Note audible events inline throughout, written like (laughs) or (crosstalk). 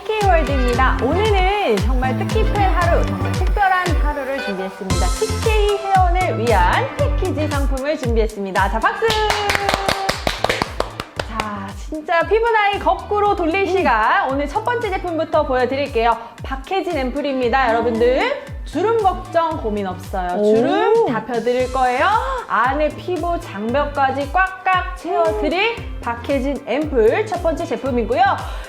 TK월드입니다. 오늘은 정말 뜻깊은 하루, 정말 특별한 하루를 준비했습니다. TK 회원을 위한 패키지 상품을 준비했습니다. 자, 박수! 자, 진짜 피부 나이 거꾸로 돌릴 시간. 오늘 첫 번째 제품부터 보여드릴게요. 박혜진 앰플입니다, 여러분들. 주름 걱정 고민 없어요. 주름 오. 다 펴드릴 거예요. 안에 피부 장벽까지 꽉꽉 채워드릴 박혜진 앰플 첫 번째 제품이고요.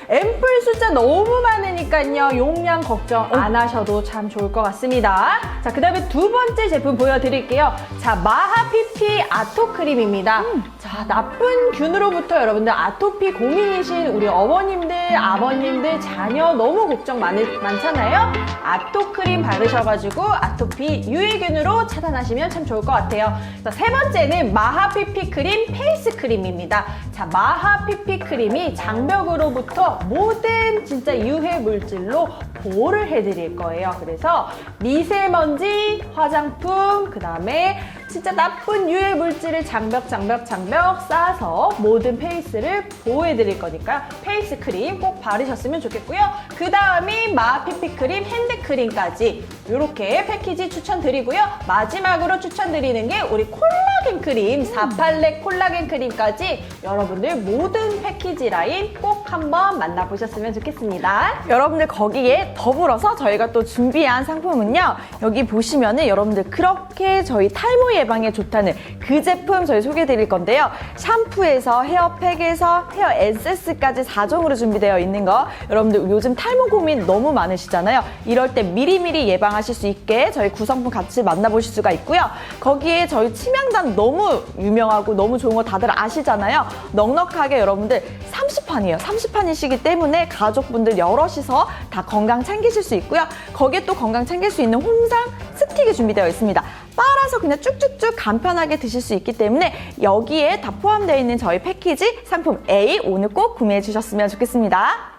앰플 숫자 너무 많으니까요. 용량 걱정 안 하셔도 참 좋을 것 같습니다. 자, 그 다음에 두 번째 제품 보여드릴게요. 자, 마하피피 아토크림입니다. 자, 나쁜 균으로부터 여러분들 아토피 고민이신 우리 어머님들, 아버님들, 자녀 너무 걱정 많, 많잖아요. 아토크림 바르셔가지고 아토피 유해균으로 차단하시면 참 좋을 것 같아요. 자, 세 번째는 마하피피 크림 페이스 크림입니다. 자, 마하피피 크림이 장벽으로부터 모든 진짜 유해 물질로 보호를 해드릴 거예요. 그래서 미세먼지, 화장품, 그 다음에 진짜 나쁜 유해 물질을 장벽, 장벽, 장벽 쌓아서 모든 페이스를 보호해 드릴 거니까 페이스 크림 꼭 바르셨으면 좋겠고요. 그 다음이 마피피 크림, 핸드 크림까지 이렇게 패키지 추천드리고요. 마지막으로 추천드리는 게 우리 콜라겐 크림, 48렉 콜라겐 크림까지 여러분들 모든 패키지 라인 꼭 한번 만나보셨으면 좋겠습니다. 여러분들 거기에 더불어서 저희가 또 준비한 상품은요. 여기 보시면은 여러분들 그렇게 저희 탈모 예방에 좋다는 그 제품 저희 소개해 드릴 건데요. 샴푸에서 헤어팩에서 헤어 에센스까지 4종으로 준비되어 있는 거 여러분들 요즘 탈모 고민 너무 많으시잖아요. 이럴 때 미리미리 예방하실 수 있게 저희 구성품 같이 만나보실 수가 있고요. 거기에 저희 치명단 너무 유명하고 너무 좋은 거 다들 아시잖아요. 넉넉하게 여러분들 30판이에요. 30판이시기 때문에 가족분들 여럿이서 다 건강 챙기실 수 있고요. 거기에 또 건강 챙길 수 있는 홍삼 스틱이 준비되어 있습니다. 빨아서 그냥 쭉쭉쭉 간편하게 드실 수 있기 때문에 여기에 다 포함되어 있는 저희 패키지 상품 A 오늘 꼭 구매해 주셨으면 좋겠습니다.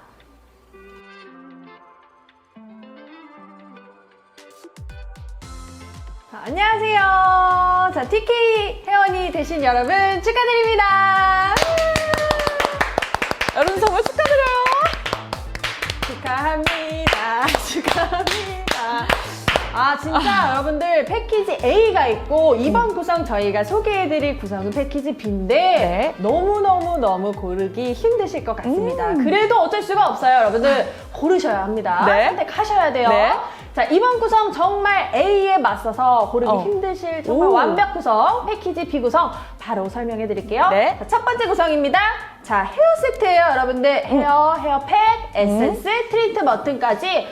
자, 안녕하세요. 자, TK 회원이 되신 여러분 축하드립니다. 여러분 정말 축하드려요. 축하합니다. (laughs) 축하합니다. 아, 진짜 여러분들 패키지 A가 있고 이번 구성 저희가 소개해드릴 구성은 패키지 B인데 네. 너무너무너무 고르기 힘드실 것 같습니다. 그래도 어쩔 수가 없어요. 여러분들 고르셔야 합니다. 네. 선택하셔야 돼요. 네. 자, 이번 구성 정말 A에 맞서서 고르기 어. 힘드실 정말 오. 완벽 구성, 패키지 B 구성 바로 설명해 드릴게요. 네. 자, 첫 번째 구성입니다. 자, 헤어 세트예요, 여러분들. 헤어, 헤어팩, 에센스, 트리트먼트까지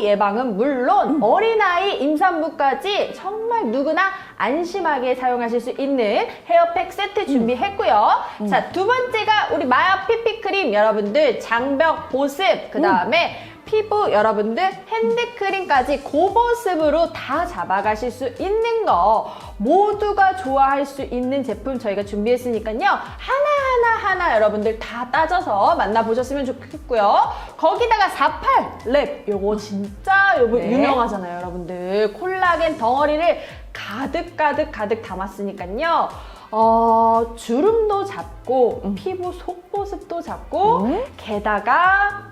예방은 물론 어린아이 임산부까지 정말 누구나 안심하게 사용하실 수 있는 헤어팩 세트 준비했고요. 자, 두 번째가 우리 마야 피피 크림 여러분들 장벽 보습, 그 다음에 피부 여러분들 핸드크림까지 고보습으로 다 잡아가실 수 있는 거 모두가 좋아할 수 있는 제품 저희가 준비했으니까요. 하나 하나 하나 여러분들 다 따져서 만나보셨으면 좋겠고요 거기다가 48랩 요거 진짜 요거 네. 유명하잖아요 여러분들 콜라겐 덩어리를 가득 가득 가득 담았으니까요 어, 주름도 잡고 피부 속보습도 잡고 음. 게다가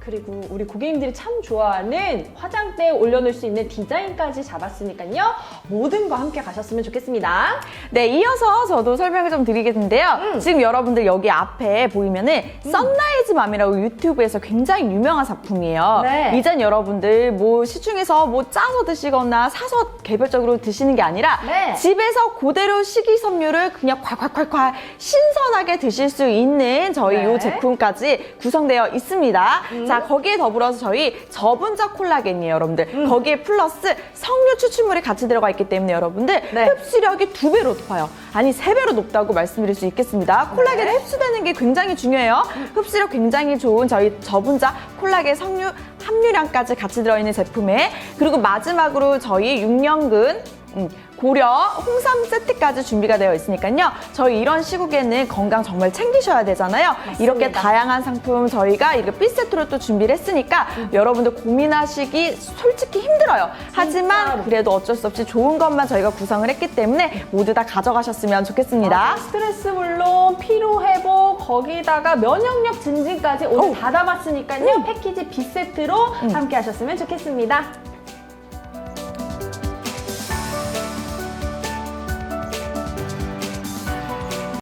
그리고 우리 고객님들이 참 좋아하는 화장대에 올려놓을 수 있는 디자인까지 잡았으니까요. 모든 거 함께 가셨으면 좋겠습니다. 네, 이어서 저도 설명을 좀 드리겠는데요. 지금 여러분들 여기 앞에 보이면은 선라이즈 맘이라고 유튜브에서 굉장히 유명한 작품이에요. 네. 이젠 여러분들 뭐 시중에서 뭐 짜서 드시거나 사서 개별적으로 드시는 게 아니라 네. 집에서 그대로 식이섬유를 그냥 콸콸콸콸 신선하게 드실 수 있는 저희 네. 이 제품까지 구성되어 있습니다. 자, 거기에 더불어서 저희 저분자 콜라겐이에요, 여러분들. 거기에 플러스 석류 추출물이 같이 들어가 있기 때문에 여러분들 네. 흡수력이 두 배로 높아요. 아니 세 배로 높다고 말씀드릴 수 있겠습니다. 콜라겐 네. 흡수되는 게 굉장히 중요해요. 흡수력 굉장히 좋은 저희 저분자 콜라겐 석류 함유량까지 같이 들어있는 제품에 그리고 마지막으로 저희 6년근 음, 고려 홍삼 세트까지 준비가 되어 있으니까요. 저희 이런 시국에는 건강 정말 챙기셔야 되잖아요. 이렇게 다양한 상품 저희가 이렇게 B 세트로 또 준비를 했으니까 여러분들 고민하시기 솔직히 힘들어요. 하지만. 그래도 어쩔 수 없이 좋은 것만 저희가 구성을 했기 때문에 모두 다 가져가셨으면 좋겠습니다. 아, 스트레스 물론 피로 회복 거기다가 면역력 증진까지 오늘 오. 다 담았으니까요. 패키지 B 세트로 함께 하셨으면 좋겠습니다.